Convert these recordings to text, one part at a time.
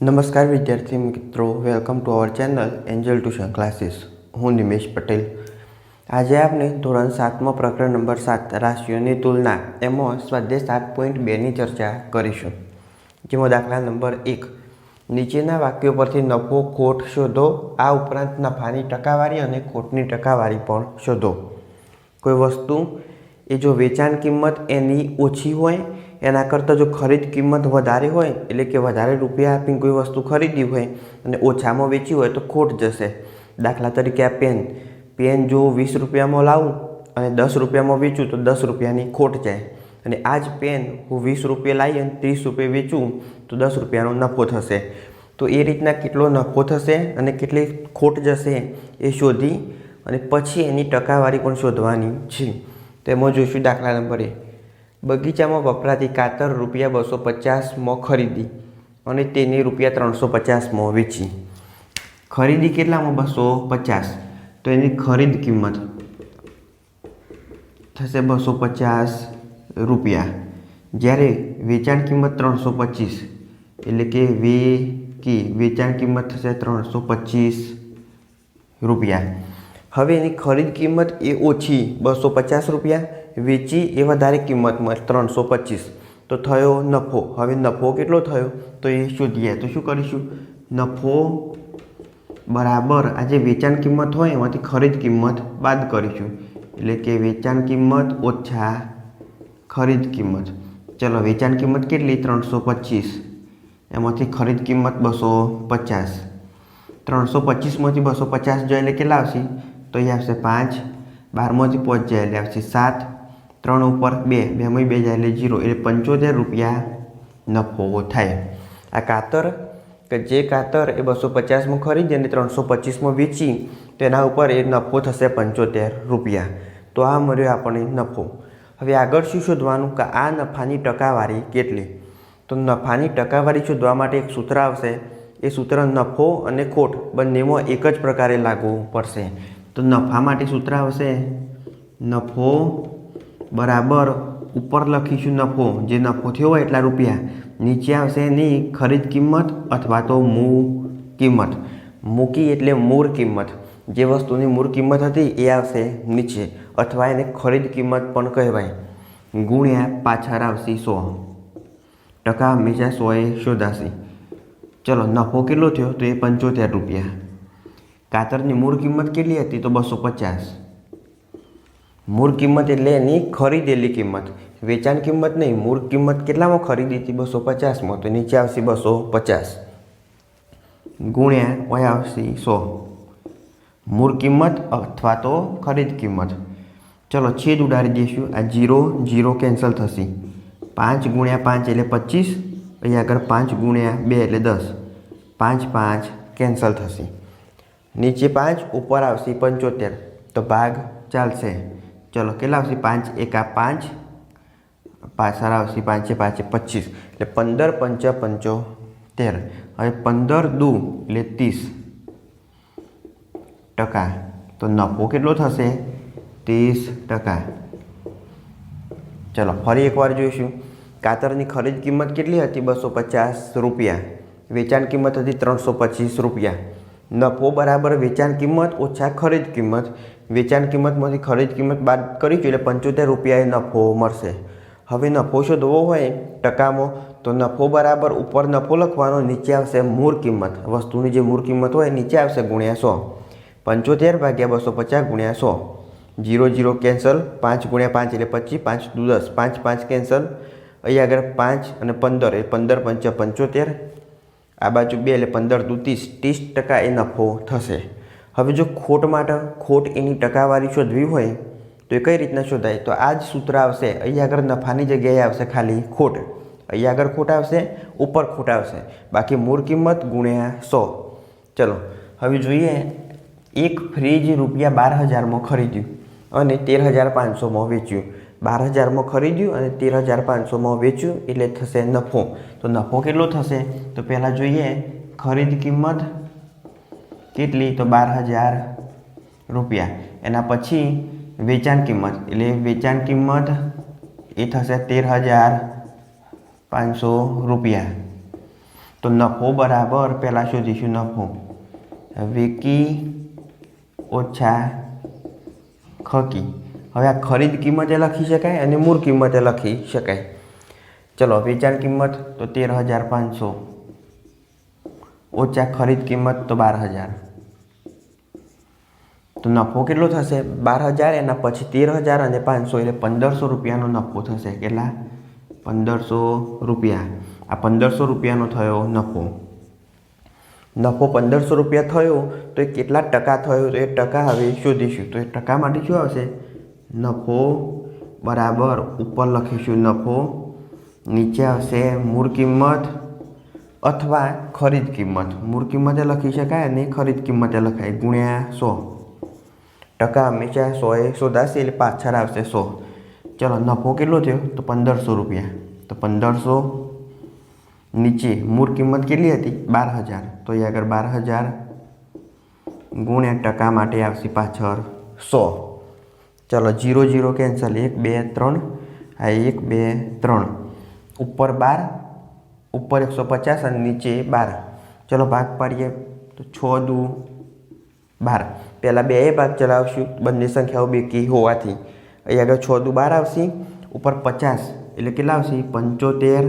નમસ્કાર વિદ્યાર્થી મિત્રો welcome to our channel Angel Tuition Classes હું નિમેશ પટેલ. આજે આપણે ધોરણ સાતમાં પ્રકરણ નંબર સાત રાશિઓની તુલના, એમાં સ્વાધ્યાય સાત પોઈન્ટ બેની ચર્ચા કરીશું. જેમાં દાખલા નંબર એક, નીચેના વાક્યો પરથી નફો, ખોટ શોધો, આ ઉપરાંત નફાની ટકાવારી અને ખોટની ટકાવારી પણ શોધો. કોઈ વસ્તુ એ જો વેચાણ કિંમત એની ઓછી હોય એના કરતાં જો ખરીદ કિંમત વધારે હોય, એટલે કે વધારે રૂપિયા આપીને કોઈ વસ્તુ ખરીદી હોય અને ઓછામાં વેચી હોય તો ખોટ જશે. દાખલા તરીકે આ પેન. પેન જો વીસ રૂપિયામાં લાવું અને દસ રૂપિયામાં વેચું તો દસ રૂપિયાની ખોટ જાય. અને આ જ પેન હું વીસ રૂપિયા લાવી અને ત્રીસ રૂપિયા વેચું તો દસ રૂપિયાનો નફો થશે. તો એ રીતના કેટલો નફો થશે અને કેટલી ખોટ જશે એ શોધી અને પછી એની ટકાવારી પણ શોધવાની છે. તેમાં જોઈશું દાખલા નંબર. એક બગીચામાં વપરાતી કાતર રૂપિયા બસો પચાસમાં ખરીદી અને તેની રૂપિયા ત્રણસો પચાસમાં વેચી. ખરીદી કેટલામાં? બસો પચાસ તો એની ખરીદ કિંમત થશે બસો પચાસ રૂપિયા. જ્યારે વેચાણ કિંમત ત્રણસો પચીસ એટલે કે વેકી વેચાણ કિંમત થશે ત્રણસો પચીસ રૂપિયા. હવે એની ખરીદ કિંમત એ ઓછી બસો પચાસ રૂપિયા વેચી એ વધારે કિંમતમાં ત્રણસો પચીસ. તો થયો નફો. હવે નફો કેટલો થયો? તો એ શોધીએ. તો શું કરીશું? નફો બરાબર આ જે વેચાણ કિંમત હોય એમાંથી ખરીદ કિંમત બાદ કરીશું. એટલે કે વેચાણ કિંમત ઓછા ખરીદ કિંમત. ચલો, વેચાણ કિંમત કેટલી? ત્રણસો પચીસ. એમાંથી ખરીદ કિંમત બસો પચાસ. ત્રણસો પચીસમાંથી બસો પચાસ જાય એટલે કેટલા આવશે? તો એ આવશે પાંચ. બારમાંથી પાંચ જાય એટલે આવશે સાત. ત્રણ ઉપર બે બેમાં બે જાય એટલે જીરો. એટલે પંચોતેર રૂપિયા નફો થાય. આ કાતર, કે જે કાતર એ બસો પચાસમાં ખરીદી અને ત્રણસો પચીસમાં વેચી તો એના ઉપર એ નફો થશે પંચોતેર રૂપિયા. તો આ મળ્યો આપણને નફો. હવે આગળ શું શોધવાનું? કે આ નફાની ટકાવારી કેટલી? તો નફાની ટકાવારી શોધવા માટે એક સૂત્ર આવશે. એ સૂત્ર નફો અને ખોટ બંનેમાં એક જ પ્રકારે લાગવું પડશે. તો નફા માટે સૂત્ર આવશે નફો બરાબર ઉપર લખીશું નફો. જે નફો થયો હોય એટલા રૂપિયા. નીચે આવશે એની ખરીદ કિંમત અથવા તો મૂ કિંમત. મૂકી એટલે મૂળ કિંમત. જે વસ્તુની મૂળ કિંમત હતી એ આવશે નીચે અથવા એને ખરીદ કિંમત પણ કહેવાય. ગુણ્યા પાછળ આવશે સો. ટકા હંમેશા સોએ શોધાશે. ચલો, નફો કેટલો થયો? તો એ પંચોતેર રૂપિયા. કાતરની મૂળ કિંમત કેટલી હતી? તો બસો પચાસ. મૂળ કિંમત એટલે એની ખરીદેલી કિંમત. વેચાણ કિંમત નહીં, મૂળ કિંમત કેટલામાં ખરીદી હતી? બસો પચાસમાં. તો નીચે આવશે બસો પચાસ. ગુણ્યા ઓય આવશે સો. મૂળ કિંમત અથવા તો ખરીદ કિંમત. ચલો છેદ ઉડાડી દઈશું. આ જીરો જીરો કેન્સલ થશે. પાંચ ગુણ્યા પાંચ એટલે પચીસ. અહીંયા આગળ પાંચ ગુણ્યા બે એટલે દસ. પાંચ પાંચ કેન્સલ થશે. નીચે પાંચ, ઉપર આવશે પંચોતેર. તો ભાગ ચાલશે. ચલો, કેટલા આવશે? પાંચ, એકા પાંચ. પાછળ આવશે, પાંચે પાંચે પચીસ. એટલે પંદર, પંચા પંચોતેર હવે પંદર દુ, એટલે ત્રીસ ટકા. તો નફો કેટલો થશે? ત્રીસ ટકા. ચલો, ફરી એકવાર જોઈશું. કાતરની ખરીદ કિંમત કેટલી હતી? બસો પચાસ રૂપિયા. વેચાણ કિંમત હતી ત્રણસો પચીસ રૂપિયા. નફો બરાબર વેચાણ કિંમત ઓછા ખરીદ કિંમત. વેચાણ કિંમતમાંથી ખરીદ કિંમત બાદ કરીશું એટલે પંચોતેર રૂપિયાએ નફો મળશે. હવે નફો શોધવો હોય ટકામાં, તો નફો બરાબર ઉપર નફો લખવાનો, નીચે આવશે મૂળ કિંમત. વસ્તુની જે મૂળ કિંમત હોય નીચે આવશે ગુણ્યા સો. પંચોતેર ભાગ્યા બસો પચાસ ગુણ્યા સો. જીરો જીરો કેન્સલ પાંચ ગુણ્યા પાંચ એટલે પચીસ, પાંચ દુ દસ. પાંચ પાંચ કેન્સલ. અહીં આગળ પાંચ અને પંદર, એ પંદર પંચા પંચોતેર. આ બાજુ બે એટલે પંદર દુ ત્રીસ ત્રીસ ટકા એ નફો થશે. હવે જો ખોટ માટે ખોટ એની ટકાવારી શોધવી હોય, તો એ કઈ રીતના શોધાય? તો આ જ સૂત્ર આવશે અહીં આગળ નફાની જગ્યાએ આવશે ખાલી ખોટ. અહીં આગળ ખોટ આવશે, ઉપર ખોટ આવશે. બાકી મૂળ કિંમત ગુણ્યા સો. ચલો, હવે જોઈએ, એક ફ્રીજ રૂપિયા બાર હજારમાં ખરીદ્યું અને તેર હજાર પાંચસોમાં વેચ્યું. બાર હજારમાં ખરીદ્યું અને તેર હજાર પાંચસોમાં વેચ્યું, એટલે થશે નફો. તો નફો કેટલો થશે? તો પહેલાં જોઈએ, ખરીદ કિંમત કેટલી? તો બાર હજાર રૂપિયા. એના પછી વેચાણ કિંમત. એટલે વેચાણ કિંમત એ થશે તેર હજાર પાંચસો રૂપિયા. તો નફો બરાબર પહેલાં શોધીશું નફો. વેકી ઓછા ખકી. હવે આ ખરીદ કિંમતે લખી શકાય અને મૂળ કિંમતે લખી શકાય. ચલો, વેચાણ કિંમત તો તેર હજાર પાંચસો. ઓછા ખરીદ કિંમત તો બાર હજાર. તો નફો કેટલો થશે? બાર હજાર, એના પછી તેર હજાર અને પાંચસો, એટલે પંદરસો રૂપિયાનો નફો થશે. કેટલા? પંદરસો રૂપિયા. આ પંદરસો રૂપિયાનો થયો નફો. નફો પંદરસો રૂપિયા થયો તો એ કેટલા ટકા થયો? તો એ ટકા હવે શોધીશું. તો એ ટકા માટે શું આવશે? નફો બરાબર ઉપર લખીશું નફો નીચે આવશે મૂળ કિંમત અથવા ખરીદ કિંમત. મૂળ કિંમતે લખી શકાય અને ખરીદ કિંમતે લખાય. ગુણ્યા સો. ટકા હંમેશા સોએ શોધાશે એટલે પાછળ આવશે સો. ચલો નફો કેટલો થયો? તો પંદરસો રૂપિયા. તો પંદરસો. નીચે મૂળ કિંમત કેટલી હતી? બાર હજાર. તો એ આગળ બાર હજાર. ગુણ્યા ટકા માટે આવશે પાછળ સો. ચલો જીરો જીરો કેન્સલ, એક, બે, ત્રણ. આ એક, બે, ત્રણ. ઉપર બાર, ઉપર એકસો પચાસ અને નીચે બાર. ચલો ભાગ પાડીએ. તો છ, દુ, બાર. પહેલાં બે ભાગ ચલાવશું. બંને સંખ્યાઓ બેકી હોવાથી. અહીં આગળ છ, દુ, બાર આવશે. ઉપર પચાસ. એટલે કેટલા આવશે? પંચોતેર,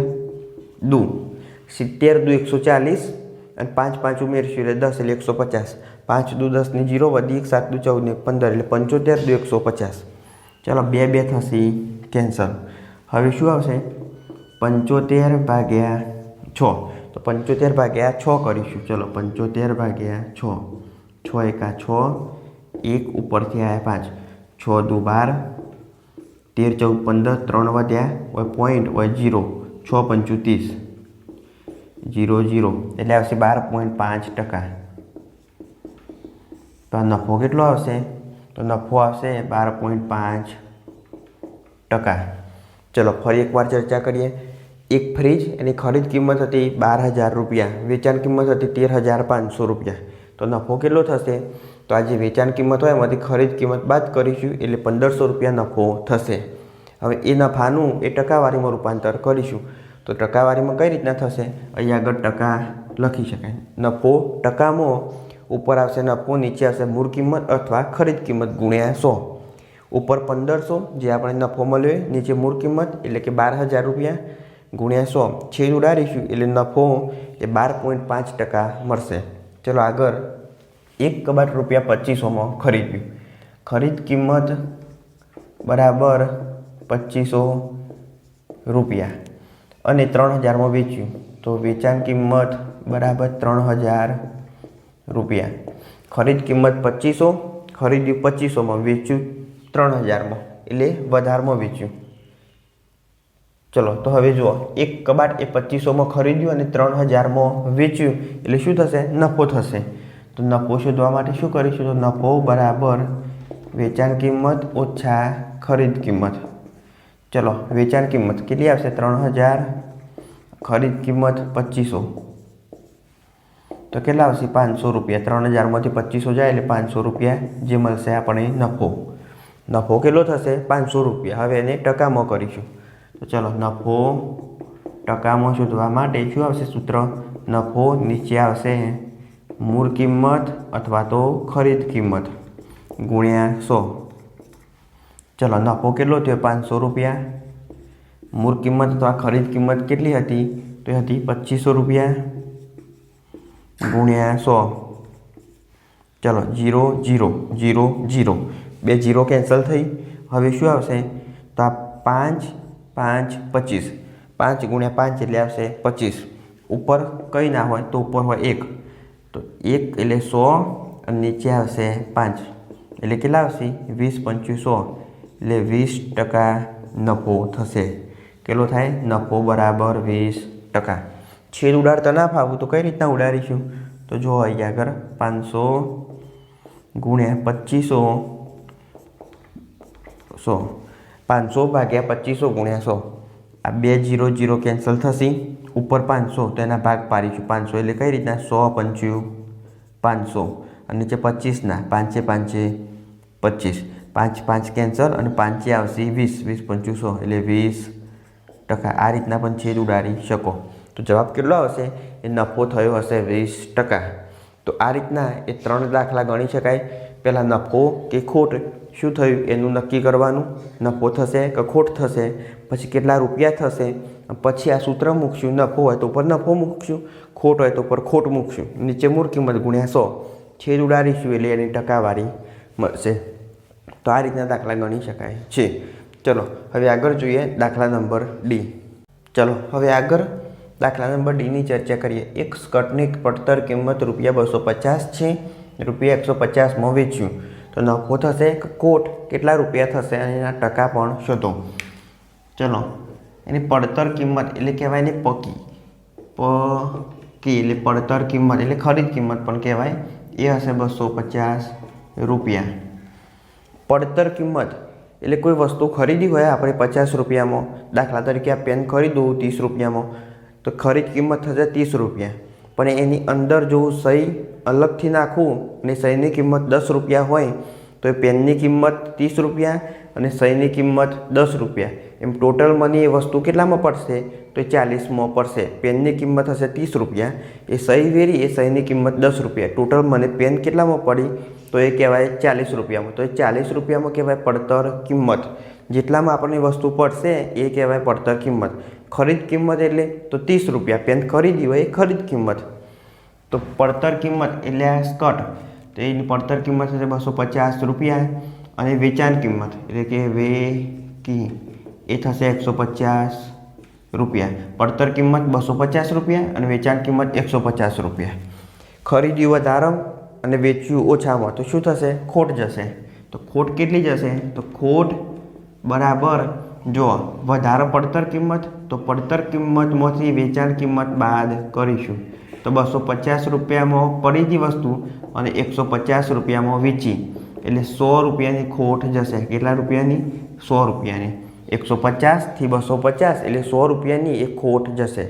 દુ. સિત્તેર, દુ, એકસો ચાલીસ. અને પાંચ પાંચ ઉમેરશું એટલે દસ એટલે એકસો પચાસ. પાંચ દુ દસની જીરો વધી એક સાત દુ ચૌદ ને પંદર એટલે પંચોતેર દુ એકસો પચાસ. ચાલો બે બે થશે કેન્સલ. હવે શું આવશે? પંચોતેર ભાગ્યા છ. તો પંચોતેર ભાગ્યા છ કરીશું. ચલો પંચોતેર ભાગ્યા છ. છ એકા છ, એક ઉપરથી આવ્યા પાંચ. છ દુ બાર, તેર ચૌદ પંદર, ત્રણ વધ્યા હોય પોઈન્ટ હોય જીરો. છ પંચું ત્રીસ. Zero zero. એટલે આવશે બાર પોઈન્ટ પાંચ ટકા. તો આ નફો કેટલો આવશે? તો નફો આવશે બાર પોઈન્ટ પાંચ ટકા. ચલો, ફરી એકવાર ચર્ચા કરીએ. એક ફ્રીજ, એની ખરીદ કિંમત હતી બાર હજાર રૂપિયા. વેચાણ કિંમત હતી તેર હજાર પાંચસો રૂપિયા. તો નફો કેટલો થશે? તો આ જે વેચાણ કિંમત હોય, એમાંથી ખરીદ કિંમત બાદ કરીશું, એટલે પંદરસો રૂપિયા નફો થશે. હવે એ નફાનું એ ટકાવારીમાં રૂપાંતર કરીશું. તો ટકાવારીમાં કઈ રીતના થશે? અહીંયા આગળ ટકા લખી શકાય. નફો ટકામાં ઉપર આવશે નફો, નીચે આવશે મૂળ કિંમત અથવા ખરીદ કિંમત ગુણ્યા સો. ઉપર પંદરસો, જે આપણે નફો મળ્યો નીચે મૂળ કિંમત, એટલે કે બાર હજાર રૂપિયા ગુણ્યા સો. છેદ ઉડાડીશું, એટલે નફો એ બાર પોઈન્ટ પાંચ ટકા મળશે. ચલો આગળ, એક કબાટ રૂપિયા પચીસોમાં ખરીદ્યું. ખરીદ કિંમત બરાબર પચીસો રૂપિયા અને ત્રણ હજારમાં વેચ્યું. તો વેચાણ કિંમત બરાબર ત્રણ હજાર રૂપિયા. ખરીદ કિંમત પચીસો, ખરીદ્યું પચીસોમાં વેચ્યું ત્રણ હજારમાં, એટલે વધારમાં વેચ્યું. ચલો, તો હવે જુઓ, એક કબાટ એ પચીસોમાં ખરીદ્યું અને ત્રણ હજારમાં વેચ્યું, એટલે શું થશે? નફો થશે. તો નફો શોધવા માટે શું કરીશું? તો નફો બરાબર વેચાણ કિંમત ઓછા ખરીદ કિંમત. ચલો, વેચાણ કિંમત કેટલી આવશે? ત્રણ હજાર, ખરીદ કિંમત પચીસો. તો કેટલા આવશે? પાંચસો રૂપિયા. ત્રણ હજારમાંથી પચીસો જાય એટલે પાંચસો રૂપિયા જે મળશે આપણે નફો. નફો કેટલો થશે? પાંચસો રૂપિયા. હવે એને ટકામાં કરીશું. તો ચલો, નફો ટકામાં શોધવા માટે શું આવશે સૂત્ર? નફો નીચે આવશે મૂળ કિંમત અથવા તો ખરીદ કિંમત ગુણ્યા સો. ચલો, નફો કેટલો થયો? પાંચસો રૂપિયા. મૂળ કિંમત અથવા ખરીદ કિંમત કેટલી હતી? તો એ હતી પચીસો રૂપિયા. ગુણ્યા સો. ચલો, જીરો જીરો જીરો જીરો. બે જીરો કેન્સલ થઈ. હવે શું આવશે? તો આ પાંચ પાંચ, પચીસ. પાંચ ગુણ્યા પાંચ એટલે આવશે પચીસ. ઉપર કંઈ ના હોય તો ઉપર હોય એક. તો એક એટલે સો અને નીચે આવશે પાંચ. એટલે કેટલા આવશે? વીસ પંચવીસ સો. એટલે વીસ ટકા નફો થશે. કેટલો થાય? નફો બરાબર વીસ ટકા. છેદ ઉડાડતા ના ફાવું તો કઈ રીતના ઉડાડીશું? તો જો અહીંયા આગળ પાંચસો ગુણ્યા પચીસો સો. પાંચસો ભાગ્યા પચીસો ગુણ્યા સો. આ બે જીરો જીરો કેન્સલ થશે. ઉપર પાંચસો, તો એના ભાગ પાડીશું. પાંચસો એટલે કઈ રીતના? સો પંચ્યું. પાંચસો. અને નીચે પચીસના. પાંચે પાંચે પચીસ. પાંચ પાંચ કેન્સલ અને પાંચે આવશે વીસ. વીસ પંચું એટલે વીસ ટકા. આ રીતના પણ છેદ ઉડાડી શકો. તો જવાબ કેટલો આવશે? એ નફો થયો હશે વીસ ટકા. તો આ રીતના એ ત્રણ દાખલા ગણી શકાય. પહેલાં નફો કે ખોટ? શું થયું? એનું નક્કી કરવાનું. નફો થશે કે ખોટ થશે? પછી કેટલા રૂપિયા થશે? પછી આ સૂત્ર મૂકશું. નફો હોય તો ઉપર નફો મૂકશું. ખોટ હોય તો ઉપર ખોટ મૂકશું. નીચે મૂળ કિંમત ગુણ્યા સો. છેદ ઉડાડીશું એટલે એની ટકાવારી મળશે. તો આ રીતના દાખલા ગણી શકાય છે. ચલો, હવે આગળ જોઈએ દાખલા નંબર ડી. ચલો, હવે આગળ દાખલા નંબર ડીની ચર્ચા કરીએ. એક સ્કર્ટની પડતર કિંમત રૂપિયા બસો પચાસ છે. રૂપિયા એકસો પચાસમાં વેચ્યું. તો નફો થશે એક કોટ. કેટલા રૂપિયા થશે? એના ટકા પણ શોધો. ચલો. એની પડતર કિંમત એટલે કહેવાય ને પકી. પકી એટલે પડતર કિંમત એટલે ખરીદ કિંમત પણ કહેવાય. એ હશે બસો પચાસ રૂપિયા. પડતર કિંમત એટલે કોઈ વસ્તુ ખરીદી હોય આપણે પચાસ રૂપિયામાં. દાખલા તરીકે આ પેન ખરીદું ત્રીસ રૂપિયામાં. તો ખરીદ કિંમત થશે ત્રીસ રૂપિયા. પણ એની અંદર જો સહી અલગથી નાખું અને સહીની કિંમત દસ રૂપિયા હોય, તો એ પેનની કિંમત ત્રીસ રૂપિયા અને સહીની કિંમત દસ રૂપિયા. એમ ટોટલ મને એ વસ્તુ કેટલામાં પડશે? તો એ ચાલીસમાં પડશે. પેનની કિંમત હશે ત્રીસ રૂપિયા. એ સહી વેરી, એ સહીની કિંમત દસ રૂપિયા. ટોટલ મને પેન કેટલામાં પડી? તો એ કહેવાય ચાલીસ રૂપિયામાં. તો એ ચાલીસ રૂપિયામાં કહેવાય પડતર કિંમત. જેટલામાં આપણને વસ્તુ પડશે, એ કહેવાય પડતર કિંમત. ખરીદ કિંમત એટલે તો ત્રીસ રૂપિયા. પેન ખરીદી હોય એ ખરીદ કિંમત. તો પડતર કિંમત એટલે આ સ્કર્ટ. તો એની પડતર કિંમત છે બસો પચાસ રૂપિયા. અને વેચાણ કિંમત એટલે કે વે કી. એ થશે એકસો પચાસ રૂપિયા. પડતર કિંમત બસો પચાસ રૂપિયા અને વેચાણ કિંમત એકસો પચાસ રૂપિયા. ખરીદી વધારો અને વેચ્યું ઓછામાં તો શું થશે? ખોટ જશે. તો ખોટ કેટલી જશે? તો ખોટ બરાબર જો, વધારો પડતર કિંમત, તો પડતર કિંમતમાંથી વેચાણ કિંમત બાદ કરીશું. તો બસો પચાસ રૂપિયામાં પડીતી વસ્તુ અને એકસો પચાસ રૂપિયામાં વેચી. એટલે સો રૂપિયાની ખોટ જશે. કેટલા રૂપિયાની? સો રૂપિયાની. એકસો પચાસથી બસો પચાસ, એટલે સો રૂપિયાની એ ખોટ જશે.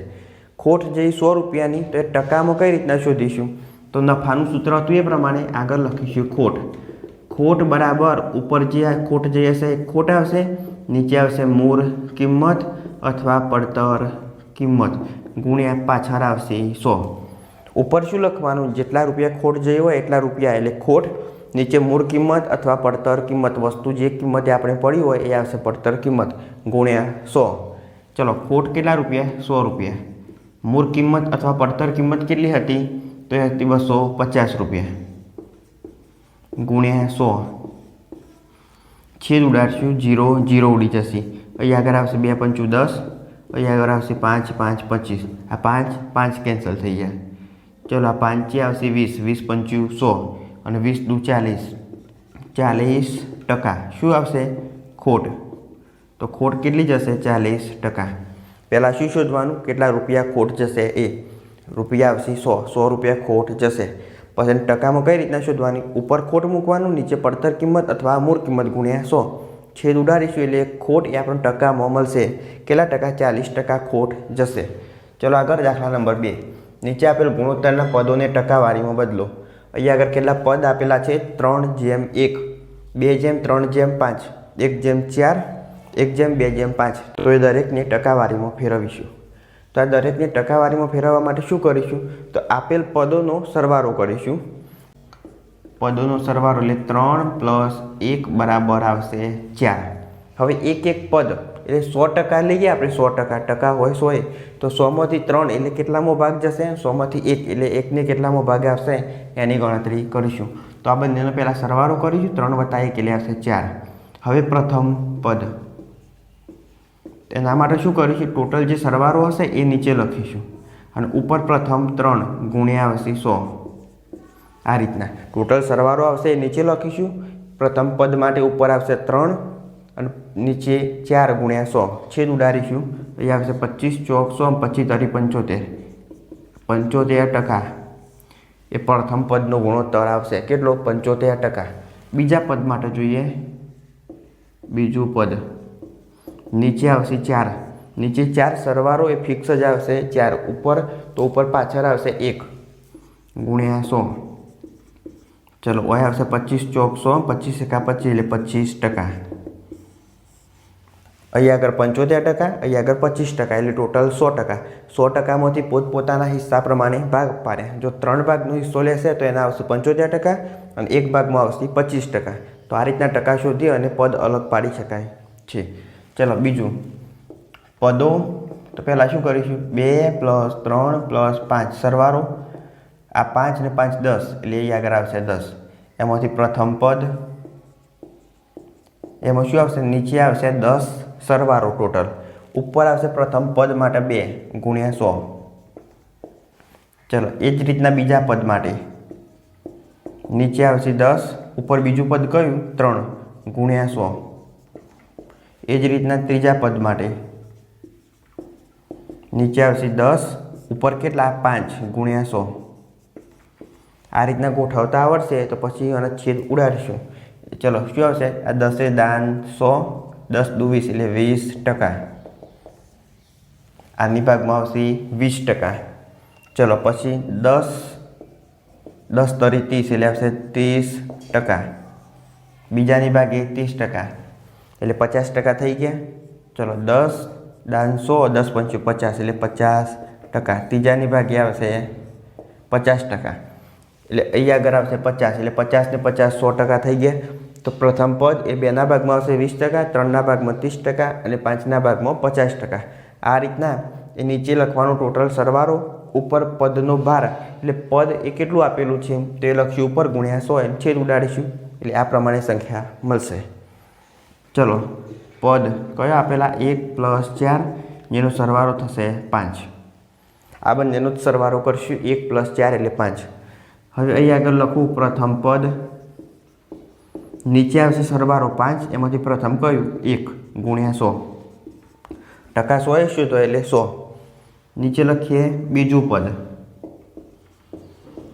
ખોટ જઈ સો રૂપિયાની, તો એ ટકામાં કઈ રીતના શોધીશું? તો નફાનું સૂત્ર હતું એ પ્રમાણે આગળ લખીશું ખોટ. ખોટ બરાબર ઉપર જે ખોટ જે હશે, ખોટ આવશે. નીચે આવશે મૂળ કિંમત અથવા પડતર કિંમત. ગુણ્યા પાછળ આવશે સો. ઉપર શું લખવાનું? જેટલા રૂપિયા ખોટ જઈ હોય એટલા રૂપિયા. એટલે ખોટ, નીચે મૂળ કિંમત અથવા પડતર કિંમત. વસ્તુ જે કિંમતે આપણે પડી હોય એ આવશે પડતર કિંમત. ગુણ્યા સો. ચલો, ખોટ કેટલા રૂપિયા? સો રૂપિયા. મૂળ કિંમત અથવા પડતર કિંમત કેટલી હતી? તો એ હતી બસો પચાસ રૂપિયા. ગુણ્યા સો. છેદ ઉડાડશું, જીરો જીરો ઉડી જશે. અહીં આગળ આવશે બે પંચું દસ અહીં આગળ આવશે પાંચ પાંચ પચીસ. આ પાંચ પાંચ કેન્સલ થઈ ગયા ચલો, આ પાંચે આવશે વીસ વીસ પંચું સો અને વીસ દુ ચાલીસ. ચાલીસ ટકા. શું આવશે? ખોટ. તો ખોટ કેટલી જશે? ચાલીસ ટકા. પહેલાં શું શોધવાનું? કેટલા રૂપિયા ખોટ જશે? એ. રૂપિયા આવશે સો. સો રૂપિયા ખોટ જશે. પછી ટકામાં કઈ રીતના શોધવાની? ઉપર ખોટ મૂકવાનું, નીચે પડતર કિંમત અથવા મૂળ કિંમત ગુણ્યા સો. છેદ ઉડાડીશું એટલે ખોટ એ આપણને ટકામાં મળશે. કેટલા ટકા? ચાલીસ ટકા ખોટ જશે. ચલો આગળ દાખલા નંબર બે. નીચે આપેલ ગુણોત્તરના પદોને ટકાવારીમાં બદલો. અહીંયા આગળ કેટલા પદ આપેલા છે? ત્રણ જેમ એક, બે જેમ ત્રણ જેમ પાંચ, એક જેમ ચાર, એક જેમ બે જેમ પાંચ. તો એ દરેકને ટકાવારીમાં ફેરવીશું. તો આ દરેકને ટકાવારીમાં ફેરવવા માટે શું કરીશું? તો આપેલ પદોનો સરવાળો કરીશું. પદોનો સરવાળો એટલે ત્રણ પ્લસ એક બરાબર આવશે ચાર. હવે એક એક પદ, એટલે સો ટકા લઈએ આપણે સો ટકા? ટકા હોય સો તો સોમાંથી ત્રણ એટલે કેટલામો ભાગ જશે? સોમાંથી એક, એટલે એકને કેટલામો ભાગ આવશે? એની ગણતરી કરીશું. તો આ બંનેનો પહેલાં સરવાળો કરીશું, ત્રણ વત્તા એક એટલે આવશે ચાર. હવે પ્રથમ પદ. એના માટે શું કરીશું ટોટલ જે સરવારો હશે એ નીચે લખીશું. અને ઉપર પ્રથમ ત્રણ ગુણ્યા આવશે સો. આ રીતના. ટોટલ સરવારો આવશે એ નીચે લખીશું. પ્રથમ પદ માટે ઉપર આવશે ત્રણ અને નીચે ચાર ગુણ્યા સો. છેદ ઉડાડીશું. એ આવશે પચીસ ચોક સો પચીસ તરી પંચોતેર. પંચોતેર ટકા. એ પ્રથમ પદનો ગુણોત્તર આવશે. કેટલો? પંચોતેર ટકા. બીજા પદ માટે જોઈએ. બીજું પદ. નીચે આવશે ચાર. નીચે ચાર સરવારો એ ફિક્સ જ આવશે ચાર. ઉપર તો ઉપર પાછળ આવશે એક. ગુણ્યા સો. ચલો, ઓય આવશે પચીસ ચોક સો, પચીસ એકા પચીસ એટલે પચીસ ટકા. અહીંયા આગળ પંચોતેર ટકા, અહીંયા આગળ પચીસ ટકા એટલે ટોટલ સો ટકા. સો ટકામાંથી પોતપોતાના હિસ્સા પ્રમાણે ભાગ પાડે. જો ત્રણ ભાગનો હિસ્સો લેશે તો એના આવશે પંચોતેર ટકા અને એક ભાગમાં આવશે પચીસ ટકા. તો આ રીતના ટકા શોધી અને પદ અલગ પાડી શકાય છે. ચલો, બીજું. પદો, તો પહેલાં શું કરીશું? બે પ્લસ ત્રણ પ્લસ પાંચ, સરવારો. આ પાંચ ને પાંચ દસ, એટલે એ આગળ આવશે દસ. એમાંથી પ્રથમ પદ, એમાં શું આવશે? નીચે આવશે દસ સરવારો ટોટલ. ઉપર આવશે પ્રથમ પદ માટે બે, ગુણ્યા સો. ચલો, એ જ રીતના બીજા પદ માટે. નીચે આવશે દસ, ઉપર બીજું પદ કયું? ત્રણ, ગુણ્યા સો. એ જ રીતના ત્રીજા પદ માટે. નીચે આવશે દસ, ઉપર કેટલા? પાંચ ગુણ્યા સો. આ રીતના ગોઠવતા આવડશે તો પછી આના છેદ ઉડાડીશું. ચલો, શું આવશે? આ દસે દાન સો, દસ દુ વીસ એટલે વીસ ટકા. આની ભાગમાં આવશે વીસ ટકા. ચલો, પછી દસ દસ તરી ત્રીસ એટલે આવશે ત્રીસ ટકા. બીજાની ભાગે ત્રીસ ટકા. એટલે પચાસ ટકા થઈ ગયા. ચલો દસ દાન સો દસ પંચું પચાસ, એટલે પચાસ ટકા. ત્રીજાની ભાગે આવશે પચાસ ટકા. એટલે અહીંયા આગળ આવશે પચાસ, એટલે પચાસ ને પચાસ સો ટકા થઈ ગયા. તો પ્રથમ પદ એ બેના ભાગમાં આવશે વીસ ટકા, ત્રણના ભાગમાં ત્રીસ ટકા અને પાંચના ભાગમાં પચાસ ટકા. આ રીતના એ નીચે લખવાનું ટોટલ સરવારો ઉપર પદનો ભાર, એટલે પદ એ કેટલું આપેલું છે તે લખ્યું ઉપર ગુણ્યા સો એમ. છેદ ઉડાડીશું. એટલે આ પ્રમાણે સંખ્યા મળશે. ચલો, પદ કયો આપેલા? એક પ્લસ ચાર, જેનો સરવાળો થશે પાંચ. આ બંનેનો જ સરવાળો કરશું, એક પ્લસ ચાર એટલે પાંચ. હવે અહીં આગળ લખું, પ્રથમ પદ. નીચે આવશે સરવાળો પાંચ, એમાંથી પ્રથમ કયું? એક ગુણ્યા સો. ટકા સો એ શું તો? એટલે સો. નીચે લખીએ, બીજું પદ.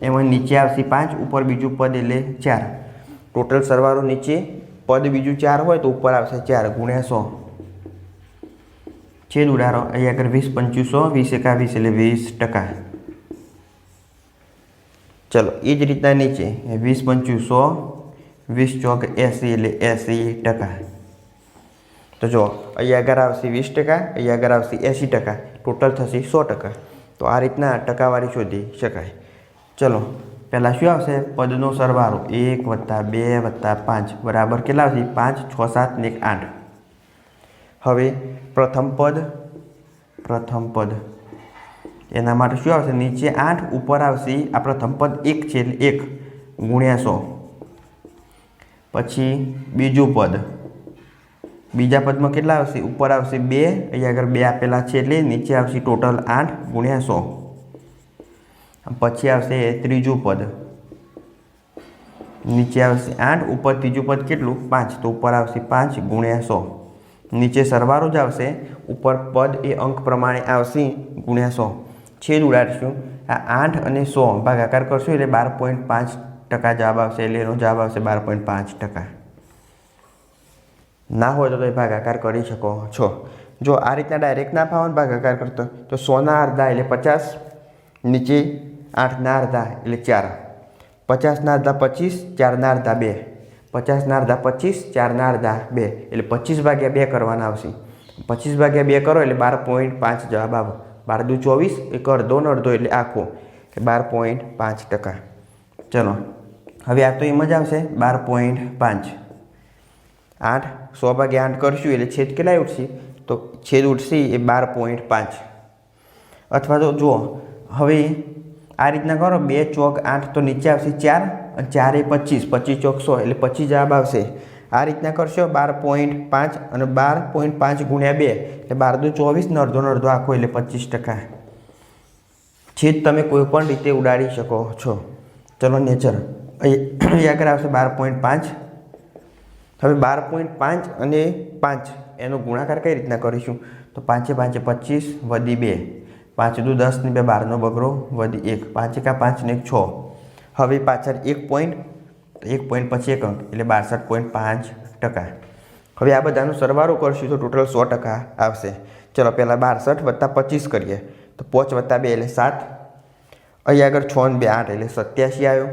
એમાં નીચે આવશે પાંચ, ઉપર બીજું પદ એટલે ચાર. ટોટલ સરવાળો નીચે પદ બીજું ચાર હોય તો ઉપર આવશે ચાર ગુણ્યા સો. છેદ ઉડાડો. અહીંયા આગળ વીસ પંચુસો, વીસ એકાવીસ એટલે વીસ ટકા. ચલો, એ જ રીતના નીચે. વીસ પંચું સો વીસ ચોક એંસી એટલે એંસી ટકા. તો જો અહીંયા આગળ આવશે વીસ ટકા, અહીંયા આગળ આવશે એંસી ટકા. ટોટલ થશે સો ટકા. તો આ રીતના ટકાવારી શોધી શકાય. ચલો પહેલાં શું આવશે? પદનો સરવાળો એક વત્તા બે વત્તા પાંચ. બરાબર કેટલા આવશે? પાંચ, છ, સાત ને આઠ. હવે પ્રથમ પદ પ્રથમ પદ. એના માટે શું આવશે? નીચે આઠ, ઉપર આવશે આ પ્રથમ પદ એક છે એટલે એક ગુણ્યા સો. પછી બીજું પદ. બીજા પદમાં કેટલા આવશે? ઉપર આવશે બે. અહીંયા આગળ બે આપેલા છે એટલે નીચે આવશે ટોટલ આઠ ગુણ્યા સો. પછી આવશે ત્રીજું પદ. નીચે આવશે આઠ, ઉપર ત્રીજું પદ કેટલું? પાંચ. તો ઉપર આવશે પાંચ ગુણ્યા સો. નીચે સરવાળો જ આવશે, ઉપર પદ એ અંક પ્રમાણે આવશે ગુણ્યા સો. છેદ ઉડાડીશું. આ આઠ અને સો ભાગાકાર કરશું એટલે બાર પોઈન્ટ પાંચ ટકા જવાબ આવશે, એટલે એનો જવાબ આવશે બાર પોઈન્ટ પાંચ ટકા. ના હોય તો તમે ભાગાકાર કરી શકો છો. જો આ રીતના ડાયરેક્ટ ના ફાવન ભાગાકાર કરતો તો સોના અડધા એટલે પચાસ, નીચે આઠના અડધા એટલે ચાર. પચાસના અડધા પચીસ ચારના અડધા બે. પચાસના અડધા પચીસ ચારના અડધા બે. એટલે પચીસ ભાગ્યા બે કરવાના આવશે. પચીસ ભાગ્યા બે કરો એટલે બાર પોઈન્ટ પાંચ જવાબ આવે. બાર દુ ચોવીસ, એક અડધો ને અડધો એટલે આખો. એટલે બાર પોઈન્ટ પાંચ ટકા. ચલો, હવે આ તો એમ જ આવશે. બાર પોઈન્ટ પાંચ. આઠ, સો ભાગ્યા આઠ કરશું એટલે છેદ કેટલાય ઉઠશે તો છેદ ઉઠશે એ બાર પોઈન્ટ પાંચ. અથવા તો જુઓ, હવે આ રીતના કરો, બે ચોક આઠ તો નીચે આવશે ચાર અને ચાર પચીસ પચીસ ચોક સો, એટલે પચીસ જવાબ આવશે. આ રીતના કરશો, બાર પોઈન્ટ પાંચ અને બાર પોઈન્ટ પાંચ ગુણ્યા બે, એટલે બાર દો ચોવીસ ને અડધો ને અડધો આખો, એટલે પચીસ ટકા. છેદ તમે કોઈ પણ રીતે ઉડાડી શકો છો. ચલો નેચર, અહીં આગળ આવશે બાર પોઈન્ટ પાંચ. હવે બાર પોઈન્ટ પાંચ અને પાંચ, એનો ગુણાકાર કઈ રીતના કરીશું? તો પાંચે પાંચે પચીસ વધી બે. પાંચ દુ દસ ને બે બારનો બગડો વધી એક. પાંચ એકા પાંચ ને એક છ. હવે પાછળ એક પોઈન્ટ એક પોઈન્ટ પછી એક અંક, એટલે બાસઠ પોઈન્ટ પાંચ ટકા. હવે આ બધાનો સરવાળો કરશું તો ટોટલ સો ટકા આવશે. ચલો પહેલાં બાસઠ વત્તા પચીસ કરીએ. તો પાંચ વત્તા બે એટલે સાત. અહીં આગળ છ ને બે આઠ એટલે સત્યાસી આવ્યો.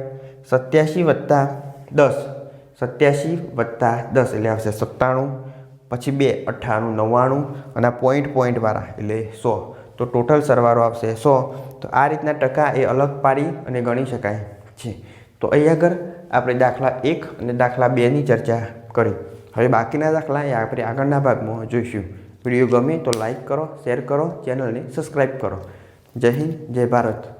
સત્યાસી વત્તા દસ. સત્યાસી વત્તા દસ એટલે આવશે સત્તાણું. પછી બે અઠ્ઠાણું, નવ્વાણું અને પોઈન્ટ પોઈન્ટવાળા એટલે સો. તો ટોટલ સરવાળો આવશે. સો તો આ રીતના ટકા એ અલગ પાડી અને ગણી શકાય છે. તો અહીં આગળ આપણે દાખલા એક અને દાખલા બેની ચર્ચા કરી. હવે બાકીના દાખલા એ આપણે આગળના ભાગમાં જોઈશું. વીડિયો ગમે તો લાઈક કરો શેર કરો ચેનલને સબસ્ક્રાઈબ કરો. જય હિન્દ, જય ભારત.